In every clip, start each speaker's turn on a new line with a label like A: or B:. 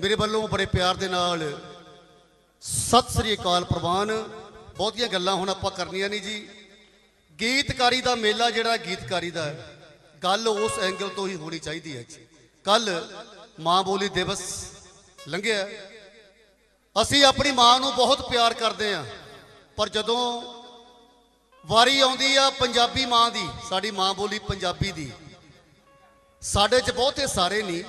A: ਮੇਰੇ ਵੱਲੋਂ ਬੜੇ ਪਿਆਰ ਦੇ ਨਾਲ ਸਤਿ ਸ੍ਰੀ ਅਕਾਲ ਪ੍ਰਵਾਨ। ਬਹੁਤੀਆਂ ਗੱਲਾਂ ਹੁਣ ਆਪਾਂ ਕਰਨੀਆਂ ਨਹੀਂ ਜੀ। ਗੀਤਕਾਰੀ ਦਾ ਮੇਲਾ ਜਿਹੜਾ ਗੀਤਕਾਰੀ ਦਾ ਗੱਲ ਉਸ ਐਂਗਲ ਤੋਂ ਹੀ ਹੋਣੀ ਚਾਹੀਦੀ ਹੈ ਜੀ। ਕੱਲ ਮਾਂ ਬੋਲੀ ਦਿਵਸ ਲੰਘਿਆ ਅਸੀਂ ਆਪਣੀ ਮਾਂ ਨੂੰ ਬਹੁਤ ਪਿਆਰ ਕਰਦੇ ਹਾਂ। ਪਰ ਜਦੋਂ ਵਾਰੀ ਆਉਂਦੀ ਆ ਪੰਜਾਬੀ ਮਾਂ ਦੀ, ਸਾਡੀ ਮਾਂ ਬੋਲੀ ਪੰਜਾਬੀ ਦੀ, ਸਾਡੇ 'ਚ ਬਹੁਤੇ ਸਾਰੇ ਨਹੀਂ।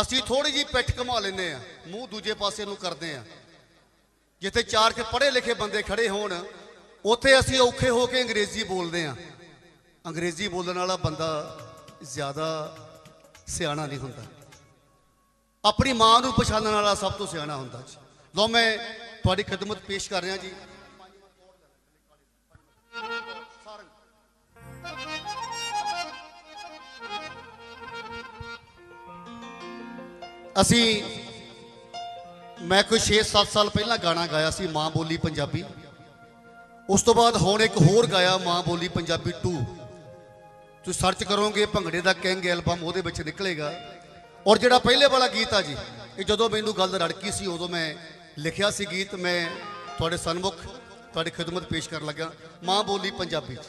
A: ਅਸੀਂ ਥੋੜੀ ਜੀ ਪਿੱਠ ਘੁਮਾ ਲੈਂਦੇ ਆ ਮੂੰਹ ਦੂਜੇ ਪਾਸੇ ਨੂੰ ਕਰਦੇ ਆ ਜਿੱਥੇ ਚਾਰ 'ਚ ਪੜ੍ਹੇ ਲਿਖੇ ਬੰਦੇ ਖੜੇ ਹੋਣ, ਉੱਥੇ ਅਸੀਂ ਔਖੇ ਹੋ ਕੇ ਅੰਗਰੇਜ਼ੀ ਬੋਲਦੇ ਆ ਅੰਗਰੇਜ਼ੀ ਬੋਲਣ ਵਾਲਾ ਬੰਦਾ ਜ਼ਿਆਦਾ ਸਿਆਣਾ ਨਹੀਂ ਹੁੰਦਾ। ਆਪਣੀ ਮਾਂ ਨੂੰ ਪਛਾਣਨ ਵਾਲਾ ਸਭ ਤੋਂ ਸਿਆਣਾ ਹੁੰਦਾ ਜੀ। ਲੋ ਮੈਂ ਤੁਹਾਡੀ ਖidmat ਪੇਸ਼ ਕਰ ਰਿਹਾ ਜੀ। ਅਸੀਂ, ਮੈਂ ਕੋਈ 6-7 ਸਾਲ ਪਹਿਲਾਂ ਗਾਣਾ ਗਾਇਆ ਸੀ, ਮਾਂ ਬੋਲੀ ਪੰਜਾਬੀ। ਉਸ ਤੋਂ ਬਾਅਦ ਹੁਣ ਇੱਕ ਹੋਰ ਗਾਇਆ, ਮਾਂ ਬੋਲੀ ਪੰਜਾਬੀ 2 ਤੁਸੀਂ ਸਰਚ ਕਰੋਗੇ, ਭੰਗੜੇ ਦਾ ਕਿੰਗ ਐਲਬਮ, ਉਹਦੇ ਵਿੱਚ ਨਿਕਲੇਗਾ। ਔਰ ਜਿਹੜਾ ਪਹਿਲੇ ਵਾਲਾ ਗੀਤ ਆ ਜੀ, ਇਹ ਜਦੋਂ ਮੈਨੂੰ ਗੱਲ ਰੜਕੀ ਸੀ, ਉਦੋਂ ਮੈਂ ਲਿਖਿਆ ਸੀ ਗੀਤ, ਮੈਂ ਤੁਹਾਡੇ ਸਨਮੁਖ, ਤੁਹਾਡੀ ਖਿਦਮਤ ਪੇਸ਼ ਕਰਨ ਲੱਗਾ ਮਾਂ ਬੋਲੀ ਪੰਜਾਬੀ 'ਚ।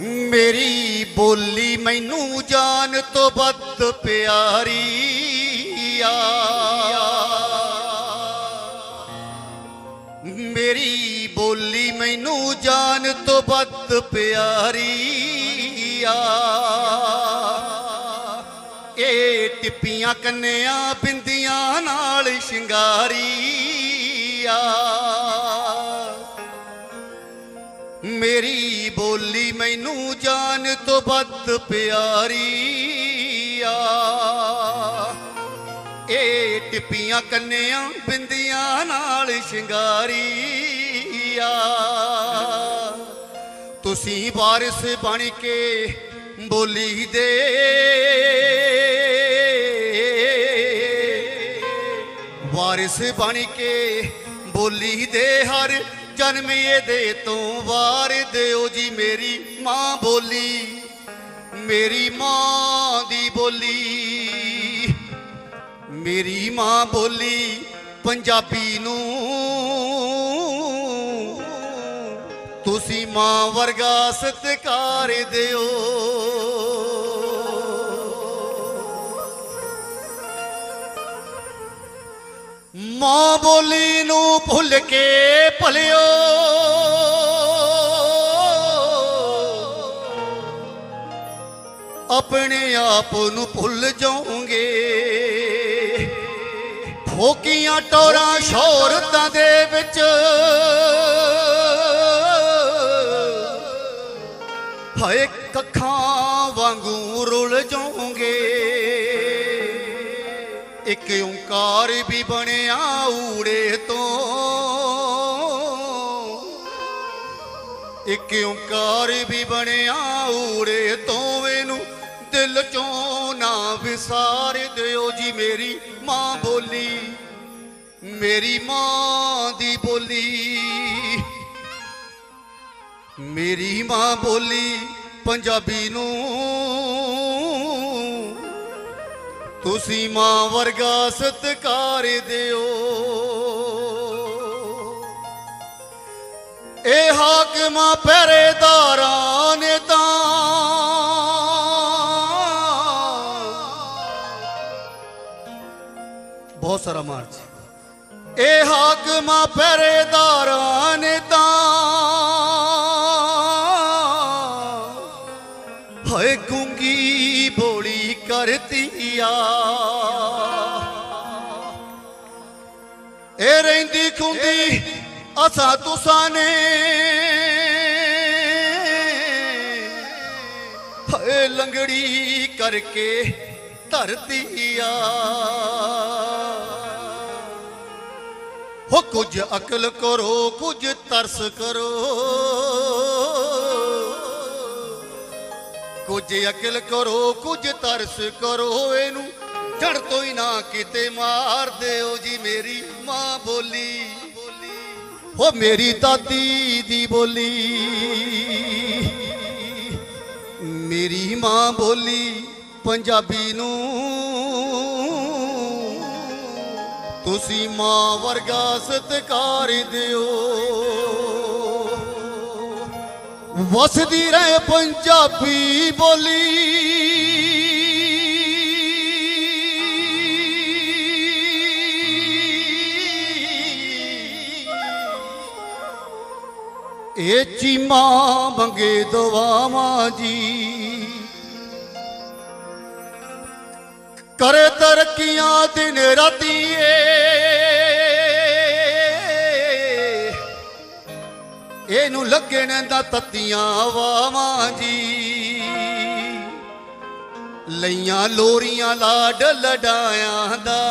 A: ਮੇਰੀ ਬੋਲੀ ਮੈਨੂੰ ਜਾਨ ਤੋਂ ਵੱਧ ਪਿਆਰੀ ਆ। ਮੇਰੀ ਬੋਲੀ ਮੈਨੂੰ ਜਾਨ ਤੋਂ ਵੱਧ ਪਿਆਰੀ ਆ। ਇਹ ਟਿੱਪੀਆਂ ਕੰਨਿਆਂ ਬਿੰਦੀਆਂ ਨਾਲ ਸ਼ਿੰਗਾਰੀ ਆ। ਮੇਰੀ ਬੋਲੀ ਮੈਨੂੰ ਜਾਨ ਤੋਂ ਵੱਧ ਪਿਆਰੀ ਆ। ਇਹ ਟਿੱਪੀਆਂ ਕੰਨਿਆਂ, ਬਿੰਦੀਆਂ ਨਾਲ ਸ਼ਿੰਗਾਰੀ ਆ। ਤੁਸੀਂ ਵਾਰਿਸ ਬਣ ਕੇ ਬੋਲੀ ਦੇ। ਵਾਰਿਸ ਬਣ ਕੇ ਬੋਲੀ ਦੇ ਹਰ ਜਨਮ ਇਹਦੇ ਤੋਂ ਵਾਰ ਦਿਓ ਜੀ ਮੇਰੀ ਮਾਂ ਬੋਲੀ, ਮੇਰੀ ਮਾਂ ਦੀ ਬੋਲੀ, ਮੇਰੀ ਮਾਂ ਬੋਲੀ ਪੰਜਾਬੀ ਨੂੰ। ਤੁਸੀਂ ਮਾਂ ਵਰਗਾ ਸਤਿਕਾਰ ਦਿਓ। ਮਾਂ ਬੋਲੀ ਨੂੰ ਭੁੱਲ ਕੇ ਭਲਿਓ। ਆਪਣੇ ਆਪ ਨੂੰ ਭੁੱਲ ਜਾਓਗੇ। ਫੋਕੀਆਂ ਟੋਰਾਂ ਸ਼ੋਹਰਤਾਂ ਦੇ ਵਿੱਚ। ਹਾਏ, ਕੱਖਾਂ ਵਾਂਗੂ ਰੁਲ ਜਾਓਗੇ ਇੱਕ ਓੰਕਾਰ ਵੀ ਬਣਿਆ ਊੜੇ ਤੋਂ। ਇੱਕ ਓੰਕਾਰ ਵੀ ਬਣਿਆ ਊੜੇ ਤੋਂ। ਇਹਨੂੰ ਦਿਲ ਚੋਂ ਨਾ ਵਿਸਾਰ ਦਿਓ ਜੀ ਮੇਰੀ ਮਾਂ ਬੋਲੀ। ਮੇਰੀ ਮਾਂ ਦੀ ਬੋਲੀ। ਮੇਰੀ ਮਾਂ ਬੋਲੀ ਪੰਜਾਬੀ ਨੂੰ ਤੁਸੀਂ ਮਾਂ ਵਰਗਾ ਸਤਿਕਾਰ ਦਿਓ। ਇਹ ਹਾਕਮਾਂ ਪਹਿਰੇਦਾਰਾਂ ਨੇ ਤਾਂ ਬਹੁਤ ਸਾਰਾ ਮਾਰਚ। ਇਹ ਹਾਕਮਾਂ ਪਹਿਰੇਦਾਰਾਂ ਨੇ ਤਾਂ ਰਹਿੰਦੀ ਖੁੰਦੀ ਅਸਾਂ ਤੁਸਾਂ ਨੇ। ਲੰਗੜੀ ਕਰਕੇ ਧਰਤੀ ਆ। ਹੋ ਕੁਝ ਅਕਲ ਕਰੋ, ਕੁਝ ਤਰਸ ਕਰੋ। ਕੁਝ ਅਕਲ ਕਰੋ, ਕੁਝ ਤਰਸ ਕਰੋ, ਇਹਨੂੰ ਜੜ ਤੋਂ ਹੀ ਨਾ ਕਿਤੇ ਮਾਰ ਦਿਓ ਜੀ ਮੇਰੀ ਮਾਂ ਬੋਲੀ। ਹੋ ਮੇਰੀ ਦਾਦੀ ਦੀ ਬੋਲੀ। ਮੇਰੀ ਮਾਂ ਬੋਲੀ ਪੰਜਾਬੀ ਨੂੰ। ਤੁਸੀਂ ਮਾਂ ਵਰਗਾ ਸਤਿਕਾਰ ਦਿਓ। ਵਸਦੀ ਰਹੇ ਪੰਜਾਬੀ ਬੋਲੀ। ਇਹ ਚੀਮਾ ਮੰਗੇ ਦਵਾਵਾਂ ਜੀ। ਕਰੇ ਤਰੱਕੀਆਂ ਦਿਨ ਰਾਤੀ ਏ ਇਹਨੂੰ ਲੱਗਣ ਦਾ ਤੱਤੀਆਂ ਵਾਵਾਂ ਜੀ। ਲਈਆਂ ਲੋਰੀਆਂ ਲਾਡ ਲਡਾਇਆਂ ਦਾ।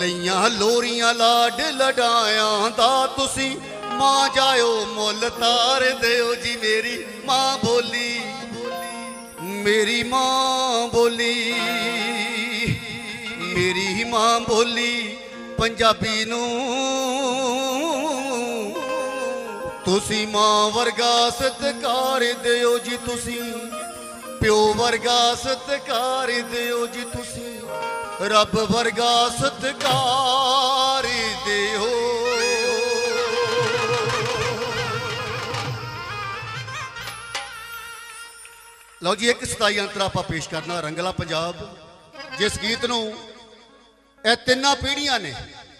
A: ਲਈਆਂ, ਲੋਰੀਆਂ ਲਾਡ ਲਡਾਇਆਂ ਦਾ ਤੁਸੀਂ ਮਾਂ ਜਾਇਓ ਮੁੱਲ ਤਾਰ ਦਿਓ ਜੀ ਮੇਰੀ ਮਾਂ ਬੋਲੀ। ਮੇਰੀ ਮਾਂ ਬੋਲੀ, ਮੇਰੀ ਮਾਂ ਬੋਲੀ ਪੰਜਾਬੀ ਨੂੰ। ਤੁਸੀਂ ਮਾਂ ਵਰਗਾ ਸਤਿਕਾਰ ਦਿਓ ਜੀ ਤੁਸੀਂ, ਪਿਓ ਵਰਗਾ ਸਤਿਕਾਰ ਦਿਓ ਜੀ ਤੁਸੀਂ। ਰੱਬ ਵਰਗਾ ਸਤਿਕਾਰ ਦਿਓ। ਲਓ ਜੀ, ਇੱਕ ਸਤਾਈ ਅੰਤਰਾ ਆਪਾਂ ਪੇਸ਼ ਕਰਨਾ, ਰੰਗਲਾ ਪੰਜਾਬ। ਜਿਸ ਗੀਤ ਨੂੰ ਇਹ ਤਿੰਨਾਂ ਪੀੜ੍ਹੀਆਂ ਨੇ,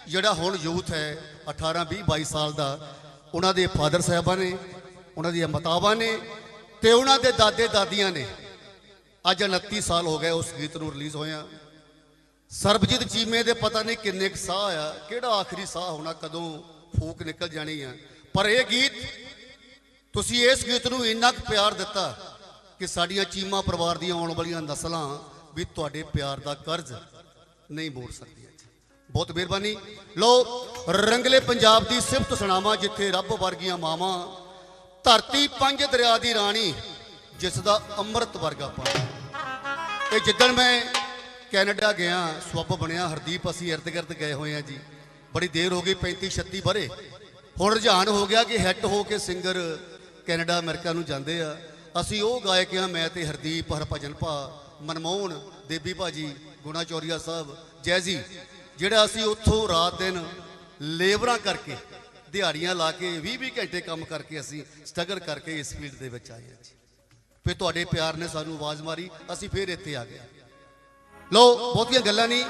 A: ਜਿਹੜਾ ਹੁਣ ਯੂਥ ਹੈ 18 20 22 ਸਾਲ ਦਾ, ਉਹਨਾਂ ਦੇ ਫਾਦਰ ਸਾਹਿਬਾਂ ਨੇ, ਉਹਨਾਂ ਦੀਆਂ ਮਾਤਾਵਾਂ ਨੇ ਤੇ ਉਹਨਾਂ ਦੇ ਦਾਦੇ ਦਾਦੀਆਂ ਨੇ। ਅੱਜ 29 ਸਾਲ ਹੋ ਗਏ ਉਸ ਗੀਤ ਨੂੰ ਰਿਲੀਜ਼ ਹੋਇਆ। ਸਰਬਜੀਤ ਚੀਮੇ ਦੇ ਪਤਾ ਨਹੀਂ ਕਿੰਨੇ ਕੁ ਸਾਹ ਆ, ਕਿਹੜਾ ਆਖਰੀ ਸਾਹ ਹੋਣਾ, ਕਦੋਂ ਫੂਕ ਨਿਕਲ ਜਾਣੀ ਆ। ਪਰ ਇਹ ਗੀਤ, ਤੁਸੀਂ ਇਸ ਗੀਤ ਨੂੰ ਇੰਨਾ ਕੁ ਪਿਆਰ ਦਿੱਤਾ ਕਿ ਸਾਡੀਆਂ ਚੀਮਾ ਪਰਿਵਾਰ ਦੀਆਂ ਆਉਣ ਵਾਲੀਆਂ ਨਸਲਾਂ ਵੀ ਤੁਹਾਡੇ ਪਿਆਰ ਦਾ ਕਰਜ਼ ਨਹੀਂ ਮੋੜ ਸਕਦੀਆਂ ਬਹੁਤ ਮਿਹਰਬਾਨੀ। ਲੋ ਰੰਗਲੇ ਪੰਜਾਬ ਦੀ ਸਿਫਤ ਸੁਣਾਵਾਂ, ਜਿੱਥੇ ਰੱਬ ਵਰਗੀਆਂ ਮਾਵਾਂ ਧਰਤੀ ਪੰਜ ਦਰਿਆ ਦੀ ਰਾਣੀ, ਜਿਸ ਦਾ ਅੰਮ੍ਰਿਤ ਵਰਗਾ ਪਾਣੀ ਇਹ ਜਿੱਦਣ ਮੈਂ ਕੈਨੇਡਾ ਗਿਆ ਸਵੱਬ ਬਣਿਆ, ਹਰਦੀਪ ਅਸੀਂ ਇਰਦ ਗਿਰਦ ਗਏ ਹੋਏ ਆ ਜੀ। ਬੜੀ ਦੇਰ ਹੋ ਗਈ 35 36 ਬਰੇ। ਹੁਣ ਰੁਝਾਨ ਹੋ ਗਿਆ ਕਿ ਹਿੱਟ ਹੋ ਕੇ ਸਿੰਗਰ ਕੈਨੇਡਾ, ਅਮਰੀਕਾ ਨੂੰ ਜਾਂਦੇ ਆ। ਅਸੀਂ ਉਹ ਗਾਇਕ ਆ ਮੈਂ ਤੇ ਹਰਦੀਪ, ਹਰਭਜਨ ਭਾ, ਮਨਮੋਹਨ ਦੇਬੀ ਭਾਜੀ, ਗੁਣਾ ਚੌਰੀਆ ਸਾਹਿਬ, ਜੈਜ਼ੀ, ਜਿਹੜਾ ਅਸੀਂ ਉੱਥੋਂ ਰਾਤ ਦਿਨ ਲੇਬਰਾਂ ਕਰਕੇ ਦਿਹਾੜੀਆਂ ਲਾ ਕੇ 20 20 ਘੰਟੇ ਕੰਮ ਕਰਕੇ ਅਸੀਂ ਸਟਰਗਲ ਕਰਕੇ ਇਸ ਫੀਲਡ ਦੇ ਵਿੱਚ ਆਏ ਹਾਂ ਜੀ। ਫਿਰ ਤੁਹਾਡੇ ਪਿਆਰ ਨੇ ਸਾਨੂੰ ਆਵਾਜ਼ ਮਾਰੀ, ਅਸੀਂ ਫਿਰ ਇੱਥੇ ਆ ਗਏ। ਲਓ, ਬਹੁਤੀਆਂ ਗੱਲਾਂ ਨਹੀਂ।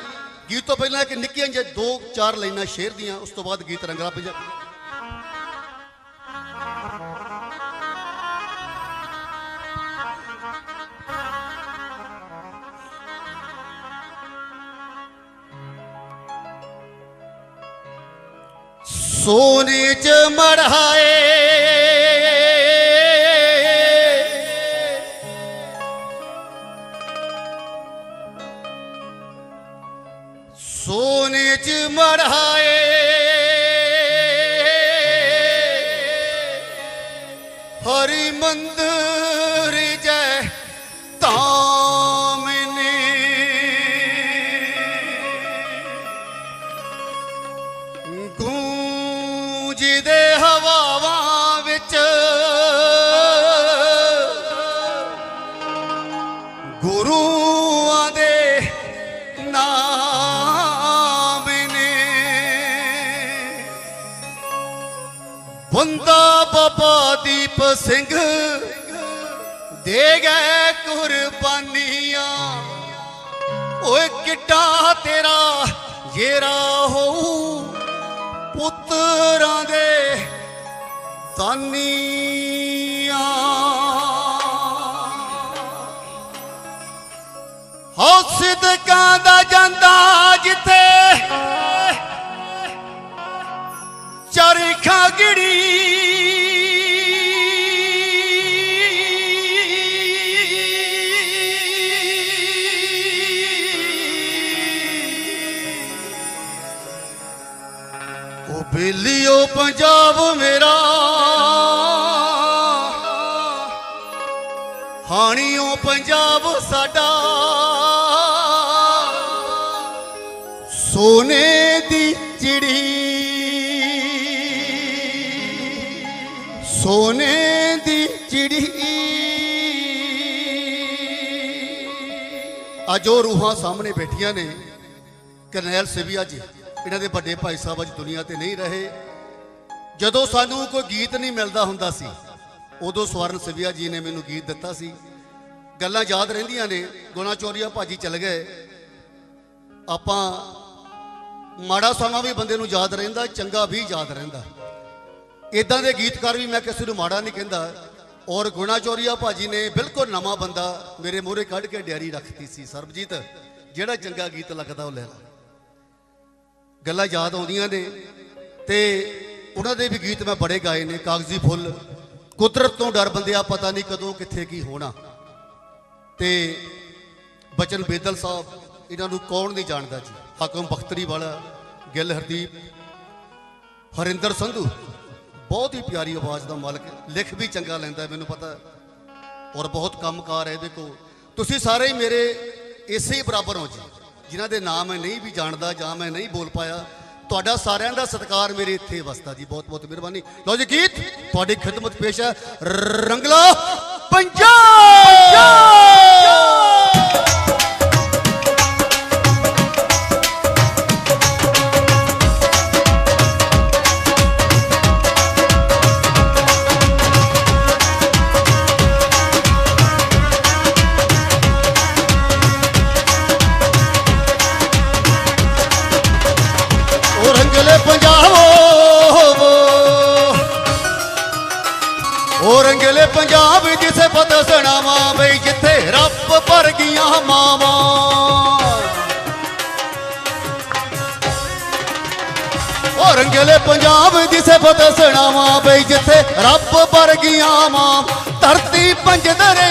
A: ਗੀਤ ਤੋਂ ਪਹਿਲਾਂ ਇੱਕ ਨਿੱਕੀਆਂ ਜਿਹੀ ਦੋ ਚਾਰ ਲਾਈਨਾਂ ਸ਼ੇਰ ਦੀਆਂ, ਉਸ ਤੋਂ ਬਾਅਦ ਗੀਤ ਰੰਗਲਾ ਪੰਜਾਬ ਸੋਨੇ ਚ ਮੜਾਏ ਹਰੀ ਮੰਦਰ ਜੈ ਤਾਮਨੇ ਗੂੰਜਦੇ ਹਵਾਵਾਂ ਵਿੱਚ ਗੁਰੂਆਂ ਦੇ ਨਾਮ ਨੇ ਬੰਦਾ ਬਾਬਾ ਦੀਪ ਸਿੰਘ ਦੇ ਗਏ ਕੁਰਬਾਨੀਆਂ। ਓਏ ਕਿੱਡਾ ਤੇਰਾ ਜੇਰਾ ਹੋਊ ਪੁੱਤਰਾਂ ਦੇ ਤਾਨੀਆਂ ਹੋ ਸਿਦਕਾਂ ਸੋਨੇ ਦੀ ਚਿੜੀ। ਸੋਨੇ ਦੀ ਚਿੜੀ। ਅੱਜ ਉਹ ਰੂਹਾਂ ਸਾਹਮਣੇ ਬੈਠੀਆਂ ਨੇ। ਕਰਨੈਲ ਸਿਵਿਆ ਜੀ ਇਹਨਾਂ ਦੇ ਵੱਡੇ ਭਾਈ ਸਾਹਿਬ ਅੱਜ ਦੁਨੀਆ ਤੇ ਨਹੀਂ ਰਹੇ। ਜਦੋਂ ਸਾਨੂੰ ਕੋਈ ਗੀਤ ਨਹੀਂ ਮਿਲਦਾ ਹੁੰਦਾ ਸੀ, ਉਦੋਂ ਸਵਰਨ ਸਿਵਿਆ ਜੀ ਨੇ ਮੈਨੂੰ ਗੀਤ ਦਿੱਤਾ ਸੀ। ਗੱਲਾਂ ਯਾਦ ਰਹਿੰਦੀਆਂ ਨੇ ਗੁਣਾ ਚੋਰੀਆ ਭਾਜੀ ਚਲ ਗਏ। ਆਪਾਂ ਮਾੜਾ ਸਮਾਂ ਵੀ ਬੰਦੇ ਨੂੰ ਯਾਦ ਰਹਿੰਦਾ, ਚੰਗਾ ਵੀ ਯਾਦ ਰਹਿੰਦਾ। ਇਦਾਂ ਦੇ ਗੀਤਕਾਰ ਵੀ ਮੈਂ ਕਿਸੇ ਨੂੰ ਮਾੜਾ ਨਹੀਂ ਕਹਿੰਦਾ। ਔਰ ਗੁਣਾਚੋਰੀਆ ਭਾਜੀ ਨੇ ਬਿਲਕੁਲ ਨਵਾਂ ਬੰਦਾ ਮੇਰੇ ਮੂਹਰੇ ਕੱਢ ਕੇ ਡਿਆਰੀ ਰੱਖਤੀ ਸੀ, ਸਰਬਜੀਤ। ਜਿਹੜਾ ਚੰਗਾ ਗੀਤ ਲੱਗਦਾ ਉਹ ਲੈ ਲੈ। ਗੱਲਾਂ ਯਾਦ ਆਉਂਦੀਆਂ ਨੇ ਤੇ ਉਹਨਾਂ ਦੇ ਵੀ ਗੀਤ ਮੈਂ ਬੜੇ ਗਾਏ ਨੇ, ਕਾਗਜ਼ੀ ਫੁੱਲ। ਕੁਦਰਤ ਤੋਂ ਡਰ ਬੰਦਿਆ ਪਤਾ ਨਹੀਂ ਕਦੋਂ ਕਿੱਥੇ ਕੀ ਹੋਣਾ। ਤੇ ਬਚਨ ਬੇਦਲ ਸਾਹਿਬ, ਇਹਨਾਂ ਨੂੰ ਕੌਣ ਨਹੀਂ ਜਾਣਦਾ ਜੀ? ਹਾਕਮ ਬਖਤਰੀ ਵਾਲਾ ਗਿੱਲ ਹਰਦੀਪ, ਹਰਿੰਦਰ ਸੰਧੂ, ਬਹੁਤ ਹੀ ਪਿਆਰੀ ਆਵਾਜ਼ ਦਾ ਮਾਲਕ ਲਿਖ ਵੀ ਚੰਗਾ ਲੈਂਦਾ ਮੈਨੂੰ ਪਤਾ ਔਰ ਬਹੁਤ ਕੰਮਕਾਰ ਹੈ ਇਹਦੇ ਕੋਲ। ਤੁਸੀਂ ਸਾਰੇ ਹੀ ਮੇਰੇ ਇਸੇ ਹੀ ਬਰਾਬਰ ਹੋ ਜੀ, ਜਿਨ੍ਹਾਂ ਦੇ ਨਾਮ ਮੈਂ ਨਹੀਂ ਵੀ ਜਾਣਦਾ ਜਾਂ ਮੈਂ ਨਹੀਂ ਬੋਲ ਪਾਇਆ। ਤੁਹਾਡਾ ਸਾਰਿਆਂ ਦਾ ਸਤਿਕਾਰ ਮੇਰੇ ਇੱਥੇ ਵਸਦਾ ਜੀ ਬਹੁਤ ਬਹੁਤ ਮਿਹਰਬਾਨੀ। ਲਓ ਜੀ ਗੀਤ, ਤੁਹਾਡੀ ਖਿਦਮਤ ਪੇਸ਼ ਹੈ ਰੰਗਲਾ ਪੰਜਾਬ! ਧਰਤੀ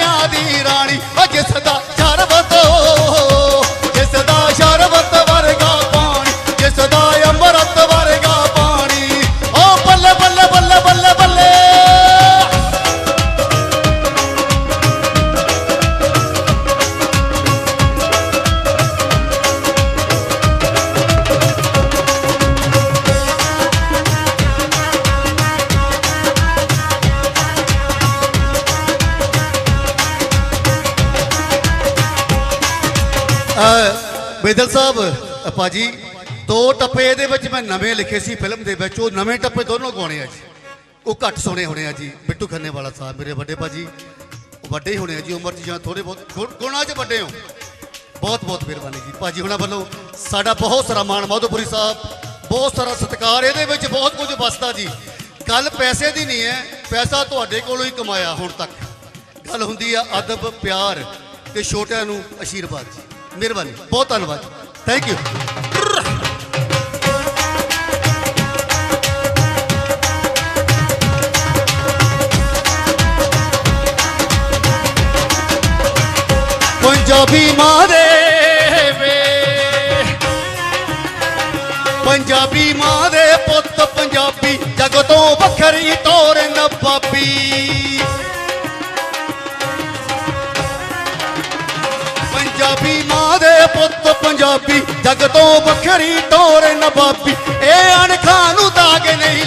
A: ਅਹ ਸਾਹਿਬ ਅਹ ਭਾਜੀ, ਦੋ ਟੱਪੇ ਇਹਦੇ ਵਿੱਚ ਮੈਂ ਨਵੇਂ ਲਿਖੇ ਸੀ ਫਿਲਮ ਦੇ ਵਿੱਚ, ਉਹ ਨਵੇਂ ਟੱਪੇ ਦੋਨੋਂ ਗਾਉਣੇ ਆ ਜੀ। ਉਹ ਘੱਟ ਸੁਣੇ ਹੋਣੇ ਆ ਜੀ, ਬਿੱਟੂ ਖੰਨੇ ਵਾਲਾ ਸਾਹਿਬ ਮੇਰੇ ਵੱਡੇ ਭਾਜੀ। ਉਹ ਵੱਡੇ ਹੀ ਹੋਣੇ ਆ ਜੀ, ਉਮਰ 'ਚ ਜਾਂ ਥੋੜੇ ਬਹੁਤ, ਗੁਣਾ 'ਚ ਵੱਡੇ ਹੋ। ਬਹੁਤ ਬਹੁਤ ਮਿਹਰਬਾਨੀ ਜੀ। ਭਾਜੀ ਹੁਣਾਂ ਵੱਲੋਂ ਸਾਡਾ ਬਹੁਤ ਸਾਰਾ ਮਾਣ, ਮਾਧੋਪੁਰੀ ਸਾਹਿਬ, ਬਹੁਤ ਸਾਰਾ ਸਤਿਕਾਰ, ਇਹਦੇ ਵਿੱਚ ਬਹੁਤ ਕੁਝ ਵਸਦਾ ਜੀ। ਗੱਲ ਪੈਸੇ ਦੀ ਨਹੀਂ ਹੈ, ਪੈਸਾ ਤੁਹਾਡੇ ਕੋਲੋਂ ਹੀ ਕਮਾਇਆ ਹੁਣ ਤੱਕ। ਗੱਲ ਹੁੰਦੀ ਆ ਅਦਬ, ਪਿਆਰ ਤੇ ਛੋਟਿਆਂ ਨੂੰ ਆਸ਼ੀਰਵਾਦ ਜੀ। ਮਿਹਰਬਾਨੀ ਬਹੁਤ ਧੰਨਵਾਦ ਥੈਂਕ ਯੂ ਪੰਜਾਬੀ ਮਾਂ ਦੇ ਵੇ ਪੰਜਾਬੀ ਮਾਂ ਦੇ ਪੁੱਤ ਪੰਜਾਬੀ ਜਗ ਤੋਂ ਵੱਖਰੀ ਤੋਰ ਪੁੱਤ ਪੰਜਾਬੀ ਜਗ ਤੋਂ ਵੱਖਰੀ ਤੋਰ ਨਵਾਬੀ ਇਹ ਅਣਖਾਂ ਨੂੰ ਦਾਗ ਨਹੀਂ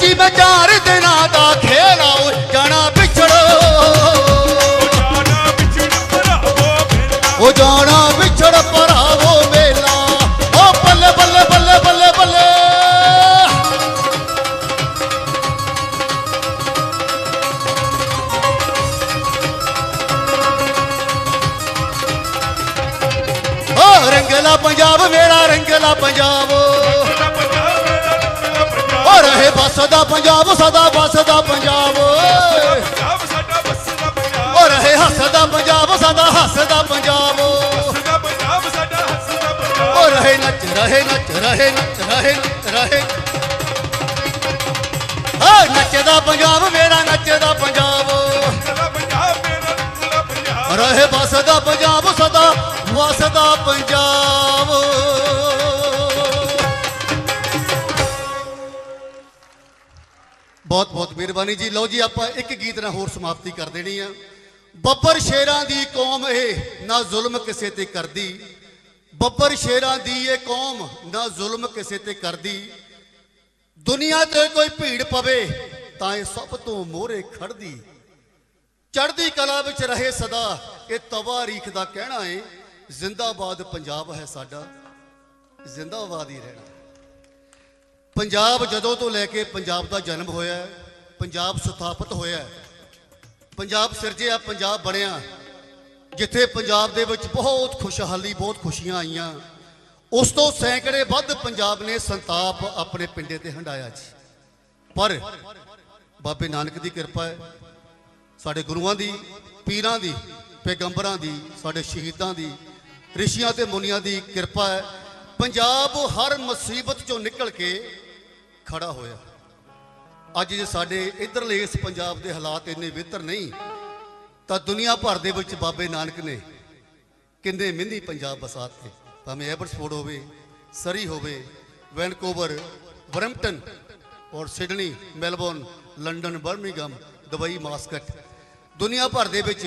A: ਜੀ ਮੈਂ ਚਾਰ ਦਿਨਾਂ ਬਸਦਾ ਪੰਜਾਬ ਸਦਾ ਬਸਦਾ ਪੰਜਾਬ
B: ਪੰਜਾਬ। ਸਾਡਾ ਵਸਦਾ ਪੰਜਾਬ
A: ਓ ਰਹੇ ਹੱਸਦਾ ਪੰਜਾਬ ਸਦਾ ਹੱਸਦਾ ਪੰਜਾਬ
B: ਵਸਦਾ ਪੰਜਾਬ। ਸਾਡਾ ਹੱਸਦਾ ਪੰਜਾਬ
A: ਓ ਰਹੇ ਨੱਚ ਰਹੇ ਨੱਚ ਰਹੇ ਨੱਚ ਰਹੇ ਨੱਚ। ਰਹੇ ਨੱਚਦਾ ਪੰਜਾਬ ਮੇਰਾ ਨੱਚਦਾ ਪੰਜਾਬ
B: ਰੰਗਲਾ ਪੰਜਾਬ। ਮੇਰਾ ਰੰਗਲਾ ਪੰਜਾਬ।
A: ਰਹੇ ਬਸਦਾ ਪੰਜਾਬ ਸਦਾ ਵਸਦਾ ਪੰਜਾਬ। ਮਿਹਰਬਾਨੀ ਜੀ। ਲਓ ਜੀ ਆਪਾਂ ਇੱਕ ਗੀਤ ਨਾਲ ਹੋਰ ਸਮਾਪਤੀ ਕਰ ਦੇਣੀ ਆ। ਬੱਬਰ ਸ਼ੇਰਾਂ ਦੀ ਕੌਮ ਇਹ ਨਾ ਜ਼ੁਲਮ ਕਿਸੇ ਤੇ ਕਰਦੀ। ਬੱਬਰ ਸ਼ੇਰਾਂ ਦੀ ਇਹ ਕੌਮ ਨਾ ਜ਼ੁਲਮ ਕਿਸੇ ਤੇ ਕਰਦੀ। ਦੁਨੀਆ ਤੇ ਕੋਈ ਭੀੜ ਪਵੇ ਤਾਂ ਇਹ ਸਭ ਤੋਂ ਮੋਹਰੇ ਖੜਦੀ। ਚੜ੍ਹਦੀ ਕਲਾ ਵਿੱਚ ਰਹੇ ਸਦਾ ਇਹ ਤਵਾਰੀਖ ਦਾ ਕਹਿਣਾ ਏ। ਜ਼ਿੰਦਾਬਾਦ ਪੰਜਾਬ ਹੈ ਸਾਡਾ। ਜ਼ਿੰਦਾਬਾਦ ਹੀ ਰਹਿਣਾ। ਪੰਜਾਬ ਜਦੋਂ ਤੋਂ ਲੈ ਕੇ ਪੰਜਾਬ ਦਾ ਜਨਮ ਹੋਇਆ ਹੈ, ਪੰਜਾਬ ਸਥਾਪਿਤ ਹੋਇਆ ਪੰਜਾਬ ਸਿਰਜਿਆ ਪੰਜਾਬ ਬਣਿਆ। ਜਿੱਥੇ ਪੰਜਾਬ ਦੇ ਵਿੱਚ ਬਹੁਤ ਖੁਸ਼ਹਾਲੀ, ਬਹੁਤ ਖੁਸ਼ੀਆਂ ਆਈਆਂ। ਉਸ ਤੋਂ ਸੈਂਕੜੇ ਵੱਧ ਪੰਜਾਬ ਨੇ ਸੰਤਾਪ ਆਪਣੇ ਪਿੰਡੇ ਤੇ ਹੰਡਾਇਆ ਜੀ। ਪਰ ਬਾਬੇ ਨਾਨਕ ਦੀ ਕਿਰਪਾ ਹੈ। ਸਾਡੇ ਗੁਰੂਆਂ ਦੀ, ਪੀਰਾਂ ਦੀ, ਪੈਗੰਬਰਾਂ ਦੀ, ਸਾਡੇ ਸ਼ਹੀਦਾਂ ਦੀ, ਰਿਸ਼ੀਆਂ ਤੇ ਮੁਨੀਆਂ ਦੀ ਕਿਰਪਾ ਹੈ। ਪੰਜਾਬ ਹਰ ਮੁਸੀਬਤ ਚੋਂ ਨਿਕਲ ਕੇ ਖੜਾ ਹੋਇਆ। ਅੱਜ ਜੇ ਸਾਡੇ ਇਧਰਲੇ ਇਸ ਪੰਜਾਬ ਦੇ ਹਾਲਾਤ ਇੰਨੇ ਬਿਹਤਰ ਨਹੀਂ, ਤਾਂ ਦੁਨੀਆ ਭਰ ਦੇ ਵਿੱਚ ਬਾਬੇ ਨਾਨਕ ਨੇ ਕਿੰਨੇ ਮਿੰਨੀ ਪੰਜਾਬ ਬਸਾਤੇ ਭਾਵੇਂ ਐਬਰਸਫੋਰਡ ਹੋਵੇ, ਸਰੀ ਹੋਵੇ, ਵੈਨਕੂਵਰ ਬਰੈਂਪਟਨ ਔਰ Sydney, Melbourne, London Birmingham Dubai Muscat. ਦੁਨੀਆ ਭਰ ਦੇ ਵਿੱਚ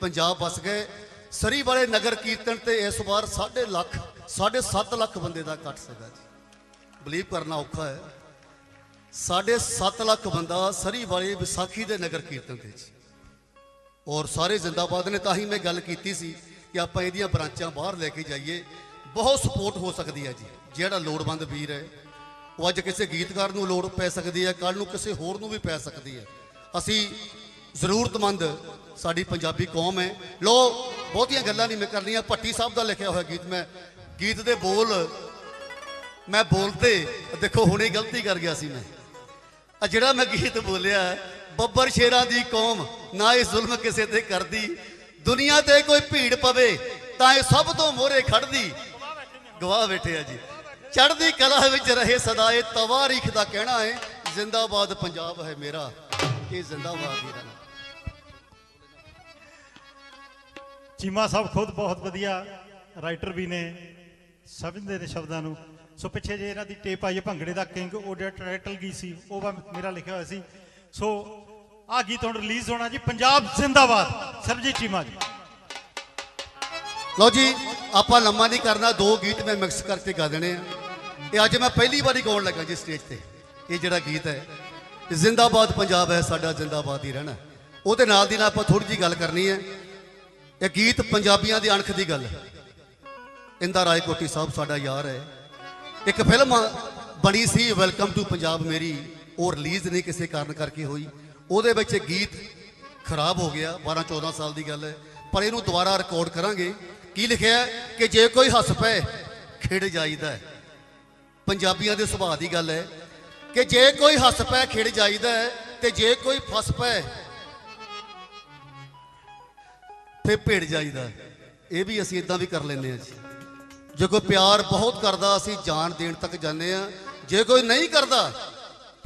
A: ਪੰਜਾਬ ਵਸ ਗਏ। ਸਰੀ ਵਾਲੇ ਨਗਰ ਕੀਰਤਨ ਤੇ ਇਸ ਵਾਰ 7.5 ਲੱਖ 7.5 ਲੱਖ ਬੰਦੇ ਦਾ ਇਕੱਠ ਸੀਗਾ ਜੀ। ਬਲੀਵ ਕਰਨਾ ਔਖਾ ਹੈ। 7.5 ਲੱਖ ਬੰਦਾ ਸਰੀ ਵਾਲੇ ਵਿਸਾਖੀ ਦੇ ਨਗਰ ਕੀਰਤਨ ਤੇ ਜੀ। ਔਰ ਸਾਰੇ ਜ਼ਿੰਦਾਬਾਦ ਨੇ, ਤਾਂ ਹੀ ਮੈਂ ਗੱਲ ਕੀਤੀ ਸੀ ਕਿ ਆਪਾਂ ਇਹਦੀਆਂ ਬ੍ਰਾਂਚਾਂ ਬਾਹਰ ਲੈ ਕੇ ਜਾਈਏ। ਬਹੁਤ ਸਪੋਰਟ ਹੋ ਸਕਦੀ ਹੈ ਜੀ। ਜਿਹੜਾ ਲੋੜਵੰਦ ਵੀਰ ਹੈ, ਉਹ ਅੱਜ ਕਿਸੇ ਗੀਤਕਾਰ ਨੂੰ ਲੋੜ ਪੈ ਸਕਦੀ ਹੈ ਕੱਲ ਨੂੰ ਕਿਸੇ ਹੋਰ ਨੂੰ ਵੀ ਪੈ ਸਕਦੀ ਹੈ। ਅਸੀਂ ਜ਼ਰੂਰਤਮੰਦ ਸਾਡੀ ਪੰਜਾਬੀ ਕੌਮ ਹੈ। ਲੋ ਬਹੁਤੀਆਂ ਗੱਲਾਂ ਨਹੀਂ ਮੈਂ ਕਰਨੀਆਂ। ਭੱਟੀ ਸਾਹਿਬ ਦਾ ਲਿਖਿਆ ਹੋਇਆ ਗੀਤ ਮੈਂ, ਗੀਤ ਦੇ ਬੋਲ, ਮੈਂ ਬੋਲਤੇ, ਦੇਖੋ ਹੁਣੇ ਗਲਤੀ ਕਰ ਗਿਆ ਸੀ ਮੈਂ। ਆ ਜਿਹੜਾ ਮੈਂ ਗੀਤ ਬੋਲਿਆ, ਬੱਬਰ ਸ਼ੇਰਾਂ ਦੀ ਕੌਮ ਨਾ ਇਹ ਜ਼ੁਲਮ ਕਿਸੇ ਤੇ ਕਰਦੀ। ਦੁਨੀਆ ਤੇ ਕੋਈ ਭੀੜ ਪਵੇ ਤਾਂ ਇਹ ਸਭ ਤੋਂ ਮੋਹਰੇ ਖੜਦੀ। ਗਵਾਹ ਬੈਠੇ ਆ ਜੀ। ਚੜ੍ਹਦੀ ਕਲਾ ਵਿੱਚ ਰਹੇ ਸਦਾ, ਇਹ ਤਵਾਰੀਖ ਦਾ ਕਹਿਣਾ ਹੈ, ਜ਼ਿੰਦਾਬਾਦ ਪੰਜਾਬ ਹੈ ਮੇਰਾ। ਇਹ ਜ਼ਿੰਦਾਬਾਦ ਹੀ ਰਹਿਣਾ।
C: ਚੀਮਾ ਸਾਹਿਬ ਖੁਦ ਬਹੁਤ ਵਧੀਆ ਰਾਈਟਰ ਵੀ ਨੇ, ਸਮਝਦੇ ਨੇ ਸ਼ਬਦਾਂ ਨੂੰ। ਸੋ ਪਿੱਛੇ ਜੇ ਇਹਨਾਂ ਦੀ ਟੇਪ ਆਈ ਹੈ ਭੰਗੜੇ ਦਾ ਕਿੰਗ, ਉਹ ਜਿਹੜਾ ਟਾਈਟਲ ਗੀਤ ਸੀ, ਉਹ ਵਾ ਮੇਰਾ ਲਿਖਿਆ ਹੋਇਆ ਸੀ। ਸੋ ਆਹ ਗੀਤ ਹੁਣ ਰਿਲੀਜ਼ ਹੋਣਾ ਜੀ, ਪੰਜਾਬ ਜ਼ਿੰਦਾਬਾਦ, ਸਰਬਜੀਤ ਚੀਮਾ ਜੀ।
A: ਲਓ ਜੀ, ਆਪਾਂ ਲੰਮਾ ਨਹੀਂ ਕਰਨਾ, ਦੋ ਗੀਤ ਮੈਂ ਮਿਕਸ ਕਰਕੇ ਗਾ ਦੇਣੇ ਆ। ਇਹ ਅੱਜ ਮੈਂ ਪਹਿਲੀ ਵਾਰੀ ਗਾਉਣ ਲੱਗਾ ਜੀ ਸਟੇਜ ਤੇ। ਇਹ ਜਿਹੜਾ ਗੀਤ ਹੈ, ਇਹ ਜ਼ਿੰਦਾਬਾਦ ਪੰਜਾਬ ਹੈ, ਸਾਡਾ ਜ਼ਿੰਦਾਬਾਦ ਹੀ ਰਹਿਣਾ। ਉਹਦੇ ਨਾਲ ਦੀ ਨਾਲ ਆਪਾਂ ਥੋੜੀ ਜੀ ਗੱਲ ਕਰਨੀ ਹੈ। ਇਹ ਗੀਤ ਪੰਜਾਬੀਆਂ ਦੀ ਅਣਖ ਦੀ ਗੱਲ ਹੈ। ਇੰਦਾ ਰਾਏ ਕੋਟੀ ਸਾਹਿਬ ਸਾਡਾ ਯਾਰ ਹੈ। ਇੱਕ ਫਿਲਮ ਬਣੀ ਸੀ ਵੈਲਕਮ ਟੂ ਪੰਜਾਬ ਮੇਰੀ। ਉਹ ਰਿਲੀਜ਼ ਨਹੀਂ ਕਿਸੇ ਕਾਰਨ ਕਰਕੇ ਹੋਈ। ਉਹਦੇ ਵਿੱਚ ਗੀਤ ਖਰਾਬ ਹੋ ਗਿਆ 12 14 ਸਾਲ ਦੀ ਗੱਲ ਹੈ। ਪਰ ਇਹਨੂੰ ਦੁਬਾਰਾ ਰਿਕਾਰਡ ਕਰਾਂਗੇ। ਕੀ ਲਿਖਿਆ ਕਿ ਜੇ ਕੋਈ ਹੱਸ ਪਏ, ਖਿੜ ਜਾਈਦਾ ਹੈ। ਪੰਜਾਬੀਆਂ ਦੇ ਸੁਭਾਅ ਦੀ ਗੱਲ ਹੈ ਕਿ ਜੇ ਕੋਈ ਹੱਸ ਪਏ, ਖਿੜ ਜਾਈਦਾ ਹੈ ਤੇ ਜੇ ਕੋਈ ਫਸ ਪਏ ਫੇ ਭਿੜ ਜਾਈਦਾ ਇਹ ਵੀ ਅਸੀਂ ਇਦਾਂ ਵੀ ਕਰ ਲੈਂਦੇ ਹਾਂ ਜੀ। ਜੇ ਕੋਈ ਪਿਆਰ ਬਹੁਤ ਕਰਦਾ, ਅਸੀਂ ਜਾਨ ਦੇਣ ਤੱਕ ਜਾਂਦੇ ਆ ਜੇ ਕੋਈ ਨਹੀਂ ਕਰਦਾ,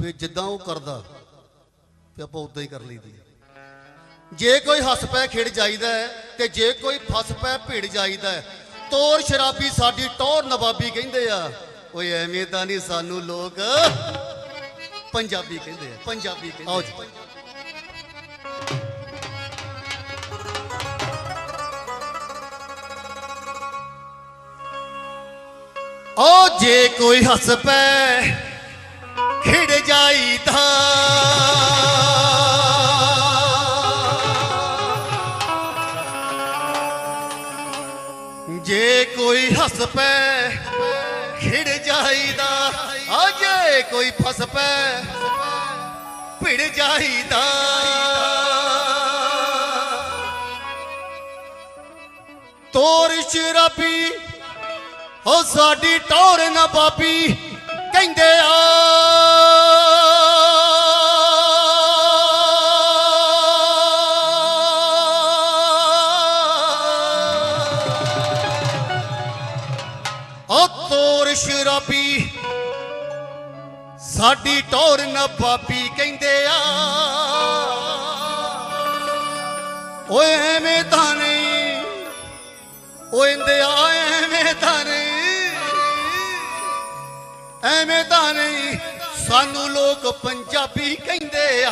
A: ਫਿਰ ਜਿੱਦਾਂ ਉਹ ਕਰਦਾ, ਤੇ ਆਪਾਂ ਉਦਾਂ ਹੀ ਕਰ ਲਈਦੀ ਜੇ ਕੋਈ ਹੱਸ ਪੈ ਖਿੜ ਜਾਈਦਾ ਹੈ, ਤੇ ਜੇ ਕੋਈ ਫਸ ਪੈ ਭਿੜ ਜਾਈਦਾ ਤੋਰ ਸ਼ਰਾਬੀ ਸਾਡੀ ਟੌਰ ਨਵਾਬੀ ਕਹਿੰਦੇ ਆ। ਓਏ ਐਵੇਂ ਤਾਂ ਨਹੀਂ ਸਾਨੂੰ ਲੋਕ ਪੰਜਾਬੀ ਕਹਿੰਦੇ ਆ, ਪੰਜਾਬੀ ਕਹਿੰਦੇ ਆਓ ਜੀ। ਓ ਜੇ ਕੋਈ ਹੱਸ ਪੈ, ਖਿੜ ਜਾਈਦਾ ਜੇ ਕੋਈ ਹੱਸ ਪੈ, ਖਿੜ ਜਾਈਦਾ ਆ ਜੇ ਕੋਈ ਫਸ ਪੈ, ਭਿੜ ਜਾਈਦਾ ਤੋਰ ਸ਼ਰਾਬੀ ਹੋ ਸਾਡੀ ਟੌਰ ਨਾ ਬਾਬੀ, ਕਹਿੰਦੇ ਆ। ਓ ਤੋਰ ਸ਼ਰਾਬੀ, ਸਾਡੀ ਟੌਰ ਨਾ ਬਾਬੀ, ਕਹਿੰਦੇ ਆ। ਓਏ ਐਵੇਂ ਤਾਂ ਨਹੀਂ, ਓ ਇੰਦੇ ਆ, ਐਵੇਂ ਤਾਂ ਨਹੀਂ। ਐਵੇਂ ਤਾਂ ਨਹੀਂ, ਸਾਨੂੰ ਲੋਕ ਪੰਜਾਬੀ ਕਹਿੰਦੇ ਆ।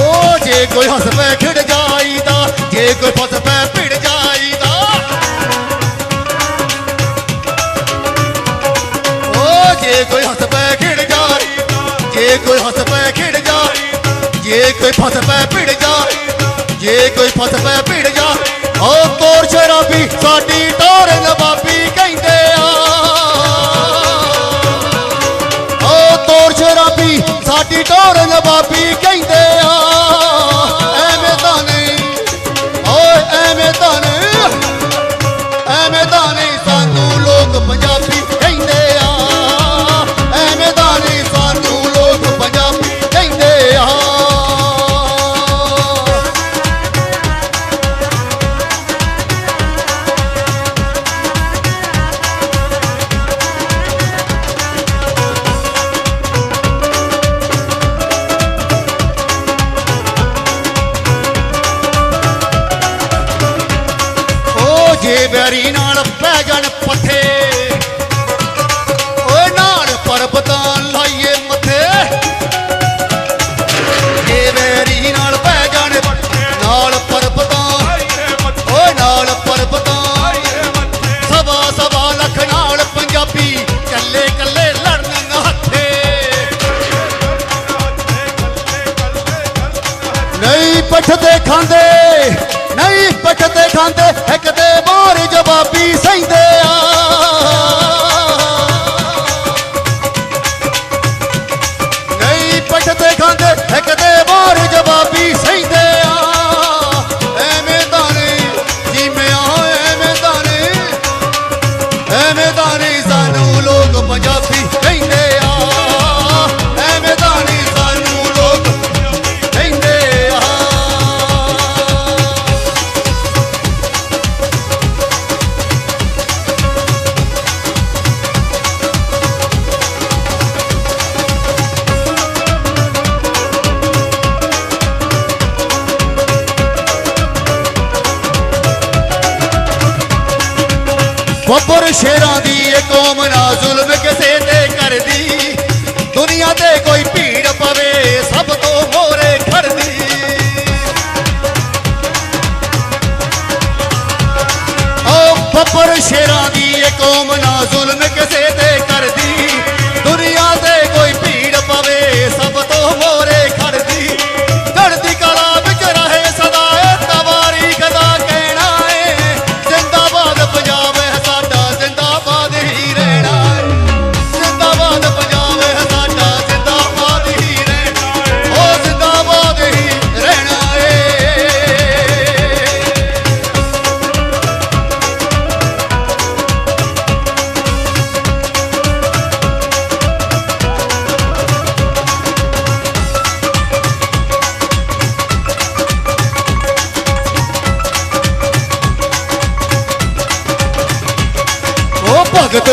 A: ਓ ਜੇ ਕੋਈ ਹੱਸ ਪੈ ਖਿੜ ਜਾਈਦਾ, ਜੇ ਕੋਈ ਫਸ ਪੈ ਜੇ ਕੋਈ ਹੱਸ ਪੈ ਖਿੜ ਜਾਈਦਾ ਜੇ ਕੋਈ ਹੱਸ ਪੈ ਖਿੜ ਜਾ ਜੇ ਕੋਈ ਫਸ ਪੈ ਭਿੜ ਜਾ ਜੇ ਕੋਈ ਫਸ ਪੈ ਭਿੜ ਜਾ ਓ ਤੋਰ ਸ਼ਰਾਬੀ ਸਾਡੀ ਟੋਰ ਨਵਾਬੀ ਕਹਿੰਦੇ ਆ। ਓ ਤੋਰ ਸ਼ਰਾਬੀ ਸਾਡੀ ਟੋਰ ਨਵਾਬੀ ਕਹਿੰਦੇ ਆ। ਖਾਂਦੇ ਨਹੀਂ ਪੱਠਦੇ ਖਾਂਦੇ ਇੱਕ ਦੇ ਮੋਰ ਜਵਾਬੀ ਸਹਿੰਦੇ ਆ। ਨਹੀਂ ਪੱਠਦੇ ਖਾਂਦੇ ਇੱਕ ਹੋਰ ਸ਼ੇਰਾਂ ਦੀ ਇਹ ਕੌਮ ਨਾ ਜ਼ੁਲਮ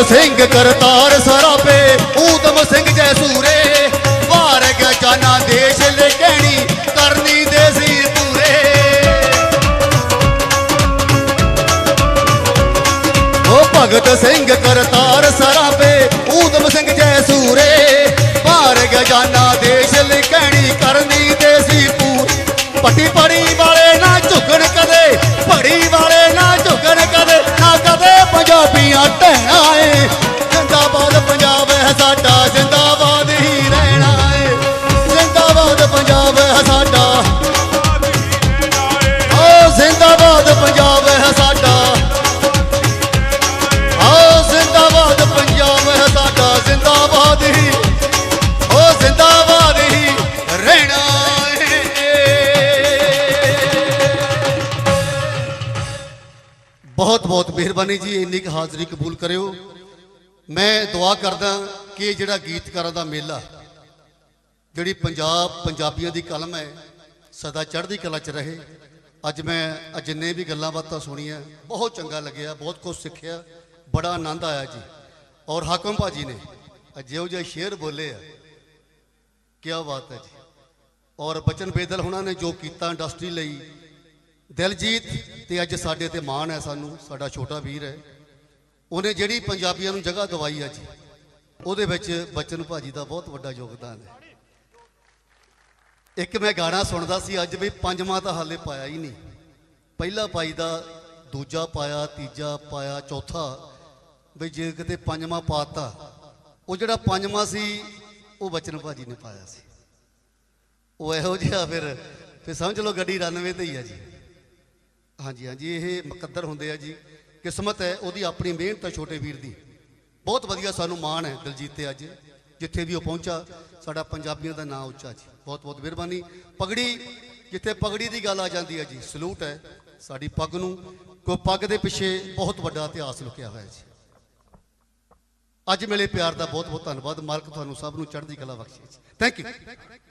A: ਸਿੰਘ ਕਰਤਾਰ ਸਰਾਪੇ, ਊਧਮ ਸਿੰਘ ਜੈ ਸੂਰੇ ਭਾਰ ਗਿਆ ਜਾਨਾ ਦੇਸ਼ ਲੈ ਕਹਿਣੀ ਕਰਨੀ ਦੇ ਪੂਰੇ ਓ ਭਗਤ ਸਿੰਘ ਕਰਤਾਰ ਸਰਾਪੇ, ਊਧਮ ਸਿੰਘ ਜੈ ਸੂਰੇ ਭਾਰ ਗਜਾਨਾ ਦੇਸ਼ ਲਈ ਕਹਿਣੀ ਕਰਨੀ ਦੇਸੀ ਪੂਰੇ ਪੱਟੀ ਪੜੀ ਪੰਜਾਬੀਆਂ ਢਹਿਣਾ ਏ ਜਿੰਦਾਬਾਦ ਪੰਜਾਬ ਹੈ ਸਾਡਾ ਮਿਹਰਬਾਨੀ ਜੀ, ਇੰਨੀ ਕੁ ਹਾਜ਼ਰੀ ਕਬੂਲ ਕਰਿਓ। ਮੈਂ ਦੁਆ ਕਰਦਾ ਕਿ ਇਹ ਜਿਹੜਾ ਗੀਤਕਾਰਾਂ ਦਾ ਮੇਲਾ, ਜਿਹੜੀ ਪੰਜਾਬ, ਪੰਜਾਬੀਆਂ ਦੀ ਕਲਮ ਹੈ, ਸਦਾ ਚੜ੍ਹਦੀ ਕਲਾ 'ਚ ਰਹੇ। ਅੱਜ ਮੈਂ ਜਿੰਨੇ ਵੀ ਗੱਲਾਂ ਬਾਤਾਂ ਸੁਣੀਆਂ, ਬਹੁਤ ਚੰਗਾ ਲੱਗਿਆ, ਬਹੁਤ ਕੁਝ ਸਿੱਖਿਆ, ਬੜਾ ਆਨੰਦ ਆਇਆ ਜੀ। ਔਰ ਹਾਕਮ ਭਾਜੀ ਨੇ ਅੱਜ ਜਿਹੋ ਜਿਹਾ ਸ਼ੇਰ ਬੋਲੇ ਆ ਕੀ ਬਾਤ ਹੈ ਜੀ। ਔਰ ਬਚਨ ਬੇਦਲ ਹੁਣਾਂ ਨੇ ਜੋ ਕੀਤਾ ਇੰਡਸਟਰੀ ਲਈ ਦਿਲਜੀਤ ਤੇ ਅੱਜ ਸਾਡੇ ਤੇ ਮਾਣ ਹੈ ਸਾਨੂੰ, ਸਾਡਾ ਛੋਟਾ ਵੀਰ ਹੈ। ਉਹਨੇ ਜਿਹੜੀ ਪੰਜਾਬੀਆਂ ਨੂੰ ਜਗ੍ਹਾ ਦਵਾਈ ਆ ਜੀ ਉਹਦੇ ਵਿੱਚ ਬਚਨ ਭਾਜੀ ਦਾ ਬਹੁਤ ਵੱਡਾ ਯੋਗਦਾਨ ਹੈ। ਇੱਕ ਮੈਂ ਗਾਣਾ ਸੁਣਦਾ ਸੀ ਅੱਜ ਵੀ ਪੰਜਵਾਂ ਤਾਂ ਹਾਲੇ ਪਾਇਆ ਹੀ ਨਹੀਂ। ਪਹਿਲਾ ਪਾਈ ਦਾ, ਦੂਜਾ ਪਾਇਆ, ਤੀਜਾ ਪਾਇਆ, ਚੌਥਾ, ਵੀ ਜੇ ਕਿਤੇ ਪੰਜਵਾਂ ਪਾਤਾ, ਉਹ ਜਿਹੜਾ ਪੰਜਵਾਂ ਸੀ, ਉਹ ਬਚਨ ਭਾਜੀ ਨੇ ਪਾਇਆ ਸੀ। ਉਹ ਇਹੋ ਜਿਹਾ ਫਿਰ ਫਿਰ ਸਮਝ ਲਓ ਗੱਡੀ 99 ਤੇ ਹੀ ਆ ਜੀ। ਹਾਂਜੀ ਹਾਂਜੀ, ਇਹ ਮੁਕੱਦਰ ਹੁੰਦੇ ਆ ਜੀ। ਕਿਸਮਤ ਹੈ, ਉਹਦੀ ਆਪਣੀ ਮਿਹਨਤ ਹੈ ਛੋਟੇ ਵੀਰ ਦੀ। ਬਹੁਤ ਵਧੀਆ ਸਾਨੂੰ ਮਾਣ ਹੈ ਦਲਜੀਤ ਤੇ ਅੱਜ, ਜਿੱਥੇ ਵੀ ਉਹ ਪਹੁੰਚਾ, ਸਾਡਾ ਪੰਜਾਬੀਆਂ ਦਾ ਨਾਂ ਉੱਚਾ ਜੀ। ਬਹੁਤ ਬਹੁਤ ਮਿਹਰਬਾਨੀ। ਪਗੜੀ, ਜਿੱਥੇ ਪਗੜੀ ਦੀ ਗੱਲ ਆ ਜਾਂਦੀ ਹੈ ਜੀ, ਸਲੂਟ ਹੈ ਸਾਡੀ ਪੱਗ ਨੂੰ ਕੋ ਪੱਗ ਦੇ ਪਿੱਛੇ ਬਹੁਤ ਵੱਡਾ ਇਤਿਹਾਸ ਲੁਕਿਆ ਹੋਇਆ ਜੀ। ਅੱਜ ਮਿਲੇ ਪਿਆਰ ਦਾ ਬਹੁਤ ਬਹੁਤ ਧੰਨਵਾਦ। ਮਾਲਕ ਤੁਹਾਨੂੰ ਸਭ ਨੂੰ ਚੜ੍ਹਦੀ ਕਲਾ ਬਖਸ਼ੇ ਥੈਂਕ ਯੂ